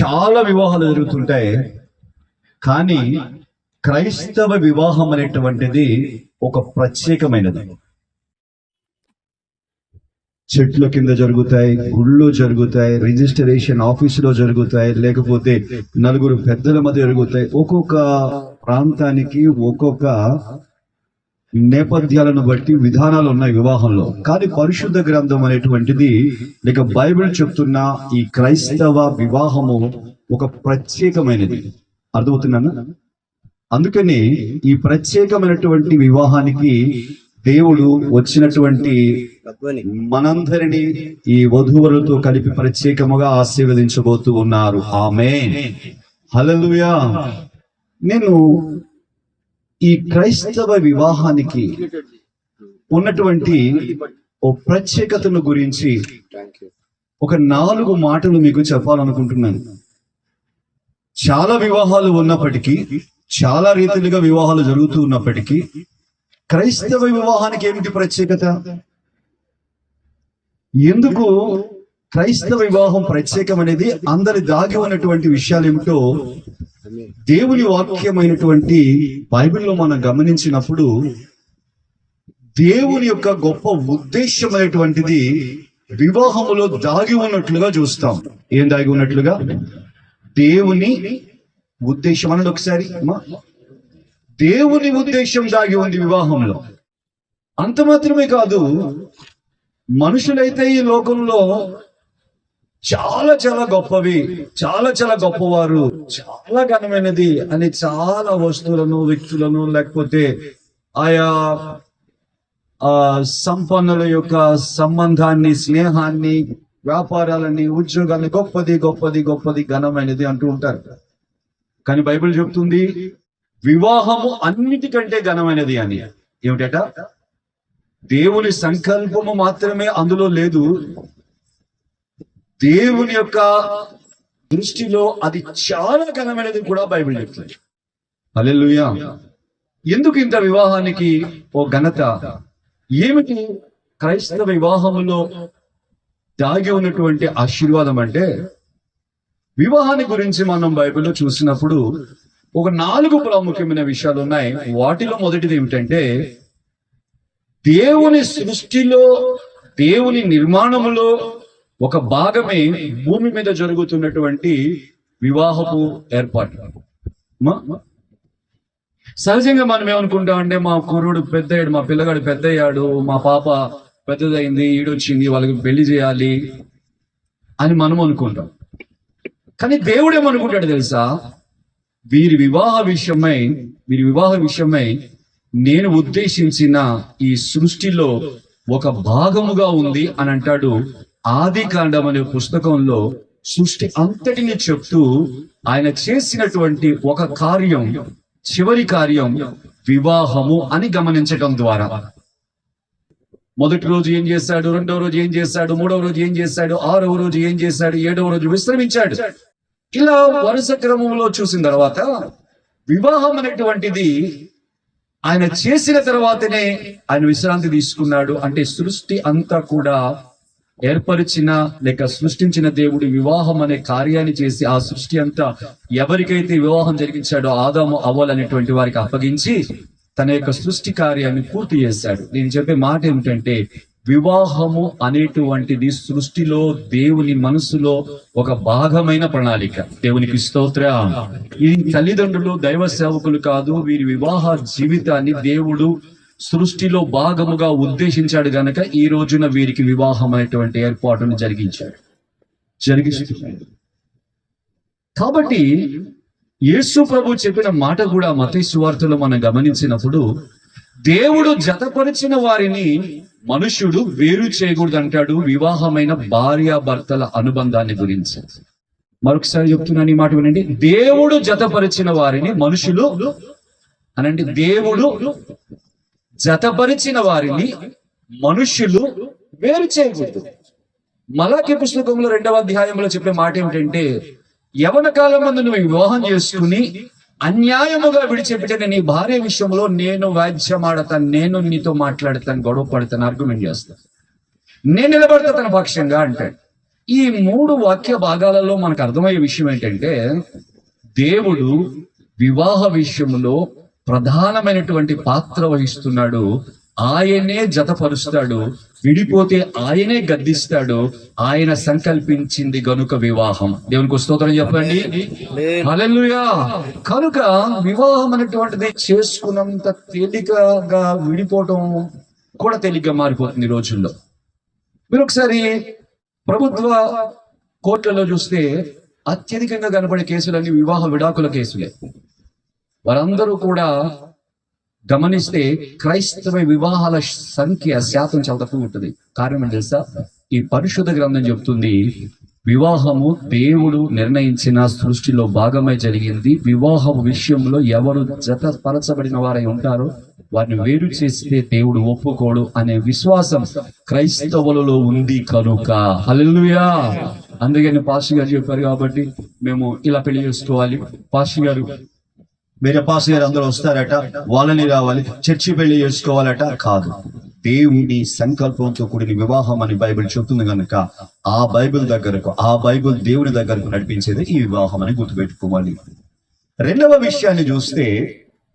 చాలా వివాహాలు జరుగుతుంటాయి. కానీ క్రైస్తవ వివాహం అనేటువంటిది ఒక ప్రత్యేకమైనది. చెట్ల కింద జరుగుతాయి గుళ్ళో జరుగుతాయి రిజిస్ట్రేషన్ ఆఫీసులో జరుగుతాయి లేకపోతే నలుగురు పెద్దల మధ్య జరుగుతాయి. ఒక్కొక్క ప్రాంతానికి ఒక్కొక్క నేపథ్యాలను బట్టి విధానాలు ఉన్నాయి వివాహంలో. కానీ పరిశుద్ధ గ్రంథం అనేటువంటిది లేక బైబిల్ చెప్తున్న ఈ క్రైస్తవ వివాహము ఒక ప్రత్యేకమైనది. అర్థమవుతున్నాను అందుకని ఈ ప్రత్యేకమైనటువంటి వివాహానికి దేవుడు వచ్చినటువంటి మనందరినీ ఈ వధువులతో కలిపి ప్రత్యేకముగా ఆశీర్వదించబోతూ ఉన్నారు. ఆమె హలలుయా నేను ఈ క్రైస్తవ వివాహానికి ఉన్నటువంటి ఓ ప్రత్యేకతను గురించి ఒక నాలుగు మాటలు మీకు చెప్పాలనుకుంటున్నాను. చాలా వివాహాలు ఉన్నప్పటికీ చాలా రీతిలుగా వివాహాలు జరుగుతూ ఉన్నప్పటికీ క్రైస్తవ వివాహానికి ఏమిటి ప్రత్యేకత? ఎందుకు క్రైస్తవ వివాహం ప్రత్యేకం అనేది అందరి దాగి ఉన్నటువంటి విషయాలు ఏమిటో దేవుని వాక్యమైనటువంటి బైబిల్లో మనం గమనించినప్పుడు దేవుని యొక్క గొప్ప ఉద్దేశమైనటువంటిది వివాహములో దాగి ఉన్నట్లుగా చూస్తాం. ఏం దాగి ఉన్నట్లుగా? దేవుని ఉద్దేశం అన్నది ఒకసారి. దేవుని ఉద్దేశం దాగి ఉంది వివాహంలో. అంత మాత్రమే కాదు మనుషులైతే ఈ లోకంలో చాలా చాలా గొప్పవి చాలా చాలా గొప్పవారు చాలా ఘనమైనది అని చాలా వస్తువులను వ్యక్తులను లేకపోతే ఆయా ఆ సంపన్నుల యొక్క సంబంధాన్ని స్నేహాన్ని వ్యాపారాలని ఉద్యోగాన్ని గొప్పది గొప్పది గొప్పది ఘనమైనది అంటూ ఉంటారు. కానీ బైబిల్ చెప్తుంది వివాహము అన్నిటికంటే ఘనమైనది అని. ఏమిటట? దేవుని సంకల్పము మాత్రమే అందులో లేదు. దేవుని యొక్క దృష్టిలో అది చాలా ఘనమైనది కూడా బైబిల్ చెప్తుంది. హల్లెలూయా. ఎందుకు ఇంత వివాహానికి ఓ ఘనత? ఏమిటి క్రైస్తవ వివాహములో దాగి ఉన్నటువంటి ఆశీర్వాదం అంటే? వివాహాన్ని గురించి మనం బైబిల్లో చూసినప్పుడు ఒక నాలుగు ప్రాముఖ్యమైన విషయాలు ఉన్నాయి. వాటిలో మొదటిది ఏమిటంటే దేవుని సృష్టిలో దేవుని నిర్మాణములో ఒక భాగమే భూమి మీద జరుగుతున్నటువంటి వివాహపు ఏర్పాటు. సహజంగా మనం ఏమనుకుంటాం అంటే మా కుర్రుడు పెద్దయ్యాడు మా పిల్లగాడు పెద్దయ్యాడు మా పాప పెద్దదైంది ఈడొచ్చింది వాళ్ళకి పెళ్ళి చేయాలి అని మనం అనుకుంటాం. కానీ దేవుడు ఏమనుకుంటాడు తెలుసా? వీరి వివాహ విషయమై వీరి వివాహ విషయమై నేను ఉద్దేశించిన ఈ సృష్టిలో ఒక భాగముగా ఉంది అని అంటాడు ఆది కాండం అనే పుస్తకంలో సృష్టి అంతటిని చెప్తూ ఆయన చేసినటువంటి ఒక కార్యం చివరి కార్యం వివాహము అని గమనించటం ద్వారా. మొదటి రోజు ఏం చేశాడు రెండవ రోజు ఏం చేశాడు మూడవ రోజు ఏం చేశాడు ఆరవ రోజు ఏం చేశాడు ఏడవ రోజు విశ్రమించాడు. ఇలా వరుస క్రమంలో చూసిన తర్వాత వివాహం అనేటువంటిది ఆయన చేసిన తర్వాతనే ఆయన విశ్రాంతి తీసుకున్నాడు. అంటే సృష్టి అంతా కూడా ఏర్పరిచిన లేక సృష్టించిన దేవుడు వివాహం అనే కార్యాన్ని చేసి ఆ సృష్టి అంతా ఎవరికైతే వివాహం జరిగించాడో ఆదాము అవ్వలు అనేటువంటి వారికి అప్పగించి తన యొక్క సృష్టి కార్యాన్ని పూర్తి చేశాడు. నేను చెప్పే మాట ఏమిటంటే వివాహము అనేటువంటిది సృష్టిలో దేవుని మనసులో ఒక భాగమైన ప్రణాళిక. దేవునికి స్తోత్ర. ఈ తల్లిదండ్రులు దైవ సేవకులు కాదు వీరి వివాహ జీవితాన్ని దేవుడు సృష్టిలో భాగముగా ఉద్దేశించాడు గనక ఈ రోజున వీరికి వివాహం అనేటువంటి ఏర్పాటును జరిగించాడు. జరిగిస్తున్నాడు కాబట్టి యేసు ప్రభు చెప్పిన మాట కూడా మతీ సువార్తలో మనం గమనించినప్పుడు దేవుడు జతపరిచిన వారిని మనుష్యుడు వేరు చేయకూడదు అంటాడు వివాహమైన భార్యాభర్తల అనుబంధాన్ని గురించి. మరొకసారి చెప్తున్నాను ఈ మాట వినండి. దేవుడు జతపరిచిన వారిని మనుషులు అనండి దేవుడు జతపరిచిన వారిని మనుష్యులు వేరు చేయకూడదు. మలాకి పుస్తకంలో రెండవ అధ్యాయంలో చెప్పే మాట ఏమిటంటే యవన కాలం ముందు నువ్వు వివాహం చేసుకుని అన్యాయముగా విడిచిపెట్టిన నీ భార్య విషయంలో నేను వాద్యమాడతాను నేను నీతో మాట్లాడతాను గొడవ పడతాను ఆర్గ్యుమెంట్ చేస్తాను నేను నిలబడతా తన పక్షంగా అంటాడు. ఈ మూడు వాక్య భాగాలలో మనకు అర్థమయ్యే విషయం ఏంటంటే దేవుడు వివాహ విషయంలో ప్రధానమైనటువంటి పాత్ర వహిస్తున్నాడు. ఆయనే జతపరుస్తాడు. విడిపోతే ఆయనే గద్దిస్తాడు. ఆయన సంకల్పించింది గనుక వివాహం. దేవునికి స్తోత్రం చెప్పండి. కనుక వివాహం అనేటువంటిది చేసుకున్నంత తేలికగా విడిపోవటం కూడా తేలిగ్గా మారిపోతుంది ఈ రోజుల్లో. మీరు ఒకసారి ప్రభుత్వ కోర్టులలో చూస్తే అత్యధికంగా కనబడే కేసులన్నీ వివాహ విడాకుల కేసులే. వారందరూ కూడా గమనిస్తే క్రైస్తవ వివాహాల సంఖ్య శాతం చాలా తక్కువ ఉంటుంది. కారణం తెలుసా? ఈ పరిశుద్ధ గ్రంథం చెబుతుంది వివాహము దేవుడు నిర్ణయించిన సృష్టిలో భాగమై జరిగింది. వివాహం విషయంలో ఎవరు జతపరచబడిన వారై ఉంటారో వారిని వేరు చేస్తే దేవుడు ఒప్పుకోడు అనే విశ్వాసం క్రైస్తవులలో ఉంది కనుక. హల్లెలూయా! అందుకని పాస్టర్ గారు చెప్పారు కాబట్టి మేము ఇలా పెళ్ళి చేసుకోవాలి. పాస్టర్ గారు మీరు పాస్ గారు అందరూ వస్తారట వాళ్ళని రావాలి చర్చి పెళ్ళి చేసుకోవాలట కాదు. దేవుని సంకల్పంతో కూడిన వివాహం అని బైబిల్ చెప్తుంది కనుక ఆ బైబిల్ దగ్గరకు ఆ బైబిల్ దేవుని దగ్గరకు నడిపించేది ఈ వివాహం అని గుర్తుపెట్టుకోవాలి. రెండవ విషయాన్ని చూస్తే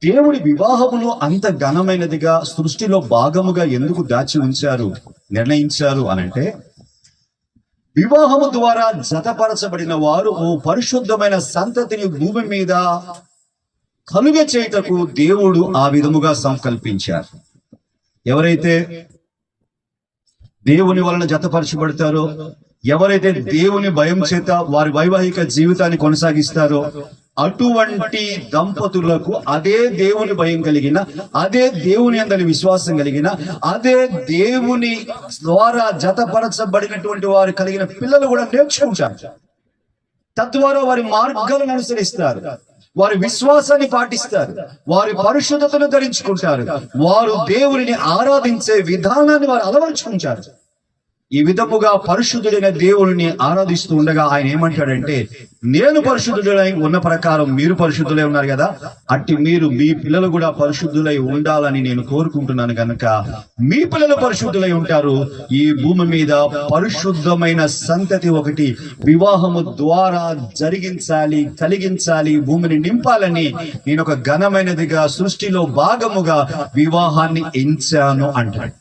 దేవుడి వివాహమును అంత ఘనమైనదిగా సృష్టిలో భాగముగా ఎందుకు దాచి ఉంచారు నిర్ణయించారు అనంటే వివాహము ద్వారా జతపరచబడిన వారు ఓ పరిశుద్ధమైన సంతతిని భూమి మీద కలుగ చేయుటకు దేవుడు ఆ విధముగా సంకల్పించారు. ఎవరైతే దేవుని వలన జతపరచబడతారో ఎవరైతే దేవుని భయం చేత వారి వైవాహిక జీవితాన్ని కొనసాగిస్తారో అటువంటి దంపతులకు అదే దేవుని భయం కలిగిన అదే దేవుని అందరి విశ్వాసం కలిగిన అదే దేవుని ద్వారా జతపరచబడినటువంటి వారు కలిగిన పిల్లలు కూడా నేర్చుకుంటారు. తద్వారా వారి మార్గాలను అనుసరిస్తారు. వారి విశ్వాసాన్ని పాటిస్తారు. వారి పరిశుద్ధతను ధరించుకుంటారు. వారు దేవుని ఆరాధించే విధానాన్ని వారు అలవరుచుకుంటారు. ఈ విధముగా పరిశుద్ధుడైన దేవుడిని ఆరాధిస్తూ ఉండగా ఆయన ఏమంటాడంటే నేను పరిశుద్ధుడై ఉన్న ప్రకారం మీరు పరిశుద్ధులై ఉన్నారు కదా అట్టి మీరు మీ పిల్లలు కూడా పరిశుద్ధులై ఉండాలని నేను కోరుకుంటున్నాను కనుక మీ పిల్లలు పరిశుద్ధులై ఉంటారు. ఈ భూమి మీద పరిశుద్ధమైన సంతతి ఒకటి వివాహము ద్వారా జరిగించాలి కలిగించాలి. భూమిని నింపాలని నేను ఒక ఘనమైనదిగా సృష్టిలో భాగముగా వివాహాన్ని ఎంచాను అంటాడు.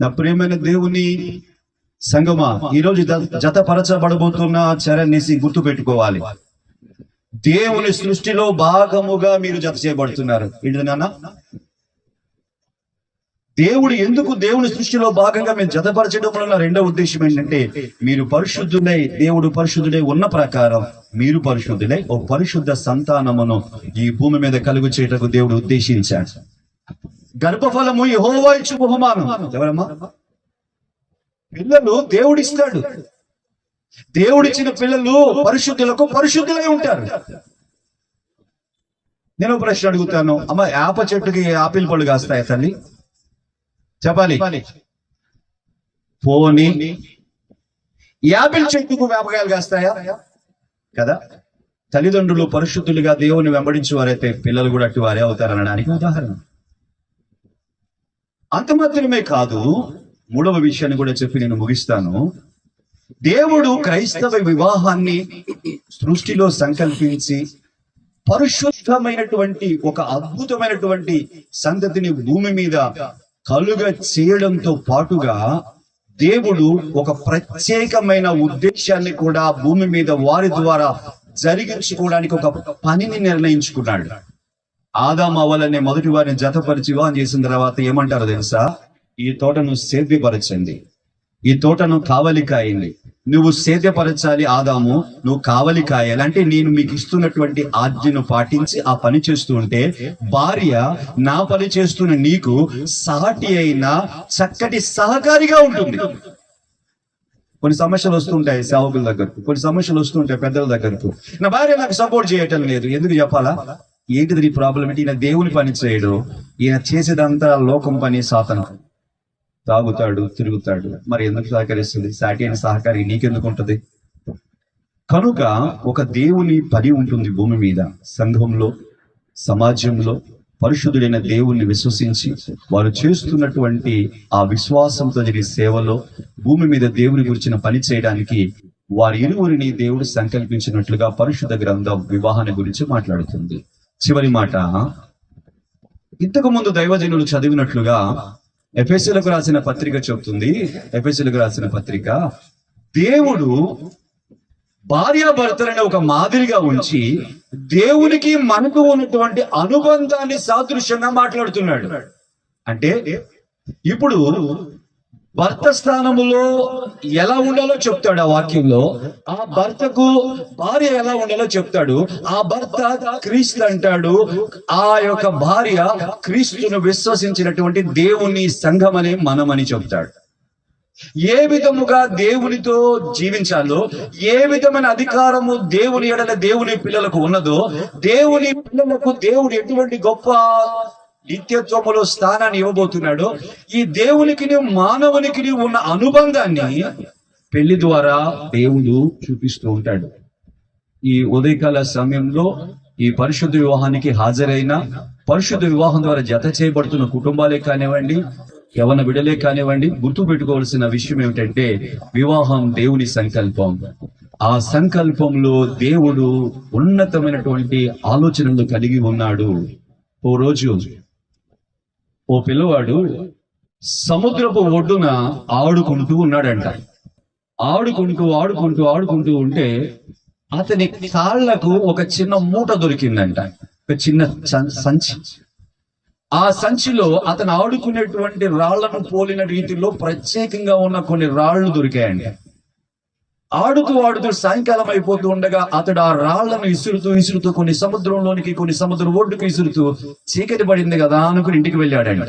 నా ప్రియమైన దేవుని సంగమా ఈరోజు జతపరచబడబోతున్న చరణ్నిసి గుర్తు పెట్టుకోవాలి దేవుని సృష్టిలో భాగముగా మీరు జత చేయబడుతున్నారు. ఏంటి నాన్న? దేవుడు ఎందుకు దేవుని సృష్టిలో భాగంగా మీరు జతపరచడం రెండో ఉద్దేశం ఏంటంటే మీరు పరిశుద్ధులై దేవుడు పరిశుద్ధుడై ఉన్న ప్రకారం మీరు పరిశుద్ధులై ఓ పరిశుద్ధ సంతానమును ఈ భూమి మీద కలుగు చేయటకు దేవుడు ఉద్దేశించాడు. గర్భఫలము యెహోవా ఇచ్చు బహుమానం. ఎవరమ్మా? పిల్లలు దేవుడిస్తాడు. దేవుడిచ్చిన పిల్లలు పరిశుద్ధులకు పరిశుద్ధులై ఉంటారు. నేను ప్రశ్న అడుగుతాను. అమ్మ యాప చెట్టుకి ఆపిల్ పళ్ళు కాస్తాయా తల్లి? చెప్పాలి. పోని. యాపిల్ చెట్టుకు వేపకాయలు కాస్తాయా? కదా? తల్లిదండ్రులు పరిశుద్ధులుగా దేవుని వెంబడించి వారైతే పిల్లలు కూడా అట్టి వారే అవుతారనడానికి ఉదాహరణ. అంత మాత్రమే కాదు మూడవ విషయాన్ని కూడా చెప్పి నేను ముగిస్తాను. దేవుడు క్రైస్తవ వివాహాన్ని సృష్టిలో సంకల్పించి పరిశుద్ధమైనటువంటి ఒక అద్భుతమైనటువంటి సంతతిని భూమి మీద కలుగ చేయడంతో పాటుగా దేవుడు ఒక ప్రత్యేకమైన ఉద్దేశాన్ని కూడా భూమి మీద వారి ద్వారా జరిగించుకోవడానికి ఒక పనిని నిర్ణయించుకున్నాడు. ఆదాం అవ్వాలనే మొదటి వారిని జతపరిచి వివాహం చేసిన తర్వాత ఏమంటారు తెలుసా? ఈ తోటను సేద్యపరచండి. ఈ తోటను కావలి కాయండి నువ్వు సేద్యపరచాలి ఆదాము నువ్వు కావలి కాయాలి అంటే నేను మీకు ఇస్తున్నటువంటి ఆజ్ఞను పాటించి ఆ పని చేస్తూ ఉంటే భార్య నా పని చేస్తున్న నీకు సాటి అయిన చక్కటి సహకారిగా ఉంటుంది. కొన్ని సమస్యలు వస్తుంటాయి సేవకుల దగ్గరకు కొన్ని సమస్యలు వస్తుంటాయి పెద్దల దగ్గరకు. నా భార్య నాకు సపోర్ట్ చేయటం లేదు. ఎందుకు చెప్పాలా? ఏంటిది నీ ప్రాబ్లం ఏంటి? ఈయన దేవుని పని చేయడు. ఈయన చేసేదంతా లోకం పని సాతనం తాగుతాడు తిరుగుతాడు. మరి ఎందుకు సహకరిస్తుంది? సాటి అయిన సహకారి నీకెందుకు ఉంటుంది? కనుక ఒక దేవుని పని ఉంటుంది భూమి మీద సంఘంలో సమాజంలో. పరిశుద్ధుడైన దేవుణ్ణి విశ్వసించి వారు చేస్తున్నటువంటి ఆ విశ్వాసంతో జరిగే సేవలో భూమి మీద దేవుని గురించిన పని చేయడానికి వారి ఇరువురిని దేవుడు సంకల్పించినట్లుగా పరిశుద్ధ గ్రంథం వివాహాన్ని గురించి మాట్లాడుతుంది. చివరి మాట. ఇంతకు ముందు దైవజనులు చదివినట్లుగా ఎఫెసులకు రాసిన పత్రిక చెబుతుంది. ఎఫెసులకు రాసిన పత్రిక దేవుడు భార్యాభర్తలను ఒక మాదిరిగా ఉంచి దేవునికి మనకు ఉన్నటువంటి అనుబంధాన్ని సాదృశ్యంగా మాట్లాడుతున్నాడు. అంటే ఇప్పుడు భర్త స్థానములో ఎలా ఉండాలో చెప్తాడు ఆ వాక్యంలో. ఆ భర్తకు భార్య ఎలా ఉండాలో చెప్తాడు. ఆ భర్త క్రీస్తు అంటాడు. ఆ యొక్క భార్య క్రీస్తును విశ్వసించినటువంటి దేవుని సంఘమని మనమని చెప్తాడు. ఏ విధముగా దేవునితో జీవించాలో ఏ విధమైన అధికారము దేవుని ఎడల దేవుని పిల్లలకు ఉన్నదో దేవుని పిల్లలకు దేవుడు ఎటువంటి గొప్ప నిత్యత్వములో స్థానాన్ని ఇవ్వబోతున్నాడు. ఈ దేవునికి మానవునికి ఉన్న అనుబంధాన్ని పెళ్ళి ద్వారా దేవుడు చూపిస్తూ ఉంటాడు. ఈ ఉదయకాల సమయంలో ఈ పరిశుద్ధ వివాహానికి హాజరైన పరిశుద్ధ వివాహం ద్వారా జత చేయబడుతున్న కుటుంబాలే కానివ్వండి యవన బిడలే కానివ్వండి గుర్తు పెట్టుకోవాల్సిన విషయం ఏమిటంటే వివాహం దేవుని సంకల్పం. ఆ సంకల్పంలో దేవుడు ఉన్నతమైనటువంటి ఆలోచనలు కలిగి ఉన్నాడు. ఓ రోజు ఓ పిల్లవాడు సముద్రపు ఒడ్డున ఆడుకుంటూ ఉన్నాడంట. ఆడుకుంటూ ఆడుకుంటూ ఆడుకుంటూ ఉంటే అతని కాళ్ళకు ఒక చిన్న మూట దొరికిందంట. ఒక చిన్న సంచి. ఆ సంచిలో అతను ఆడుకునేటువంటి రాళ్ళను పోలిన రీతిలో ప్రత్యేకంగా ఉన్న కొన్ని రాళ్ళు దొరికాయండి ఆడుతూ ఆడుతూ సాయంకాలం అయిపోతూ ఉండగా అతడు ఆ రాళ్ళను ఇసురుతూ ఇసురుతూ కొన్ని సముద్రంలోనికి కొన్ని సముద్రం ఒడ్డుకు ఇసురుతూ చీకటి పడింది కదా అనుకుని ఇంటికి వెళ్ళాడంట.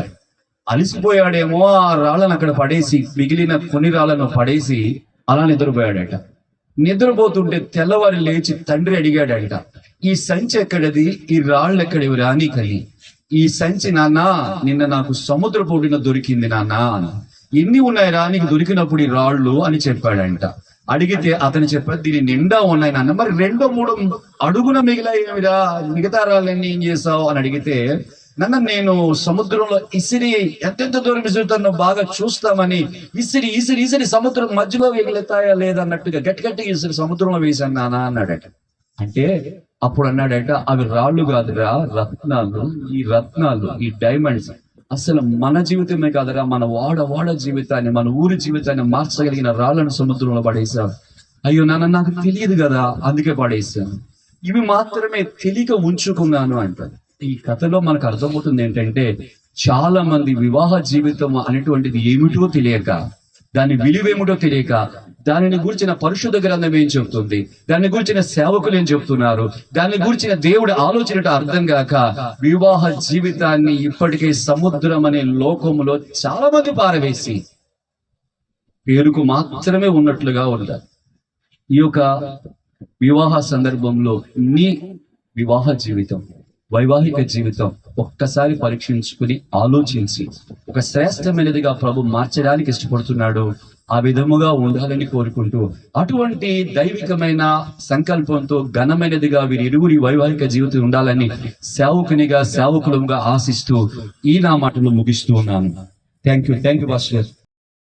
అలిసిపోయాడేమో ఆ రాళ్ళను అక్కడ పడేసి మిగిలిన కొన్ని రాళ్ళను పడేసి అలా నిద్రపోయాడట. నిద్రపోతుంటే తెల్లవారి లేచి తండ్రి అడిగాడట ఈ సంచి ఎక్కడది? ఈ రాళ్ళు ఎక్కడివి రానికని ఈ సంచి నాన్న నిన్న నాకు సముద్ర పొడిన దొరికింది నాన్న. ఎన్ని ఉన్నాయిరా నీకు దొరికినప్పుడు ఈ రాళ్ళు? అని చెప్పాడంట. అడిగితే అతను చెప్పారు దీని నిండా ఉన్నాయి నాన్న మరి రెండో మూడు అడుగున మిగిలాయేమిరా మిగతా రాళ్ళని ఏం చేసావు అని అడిగితే నన్న నేను సముద్రంలో ఇసిరి ఎంతెంత దూరం ఇసురుతానో బాగా చూస్తామని ఇసిరి ఇసిరి ఇసిరి సముద్రం మధ్యలో ఎగులుతాయా లేదన్నట్టుగా గట్టి గట్టిగా ఇసిరి సముద్రంలో వేశాను నాన్న అన్నాడట. అంటే అప్పుడు అన్నాడట అవి రాళ్ళు కాదురా రత్నాలు. ఈ రత్నాలు ఈ డైమండ్స్ అసలు మన జీవితమే కాదురా మన వాడ వాడ జీవితాన్ని మన ఊరి జీవితాన్ని మార్చగలిగిన రాళ్ళను సముద్రంలో పడేశారు అయ్యో నాన్న నాకు తెలియదు కదా అందుకే పడేశాను ఇవి మాత్రమే తెలియక ఉంచుకున్నాను అంటారు ఈ కథలో మనకు అర్థమవుతుంది ఏంటంటే చాలా మంది వివాహ జీవితం అనేటువంటిది ఏమిటో తెలియక దాని విలువేమిటో తెలియక దానిని గురించిన పరిశుద్ధ గ్రంథం ఏం చెబుతుంది? దాని గురించిన సేవకులు ఏం చెబుతున్నారు? దాన్ని గురించిన దేవుడి ఆలోచన అర్థం కాక వివాహ జీవితాన్ని ఇప్పటికే సముద్రం అనే లోకములో చాలా మంది పారవేసి పేరుకు మాత్రమే ఉన్నట్లుగా ఉంది. ఈ యొక్క వివాహ సందర్భంలో నీ వివాహ జీవితం వైవాహిక జీవితం ఒక్కసారి పరీక్షించుకుని ఆలోచించి ఒక శ్రేష్టమైనదిగా ప్రభు మార్చడానికి ఇష్టపడుతున్నాడు ఆ విధముగా ఉండాలని కోరుకుంటూ అటువంటి దైవికమైన సంకల్పంతో ఘనమైనదిగా వీరి ఇరువురి వైవాహిక జీవితం ఉండాలని సేవకునిగా సేవకులంగా ఆశిస్తూ ఈ నా మాటలు ముగిస్తూ ఉన్నాను. Thank you thank you pastor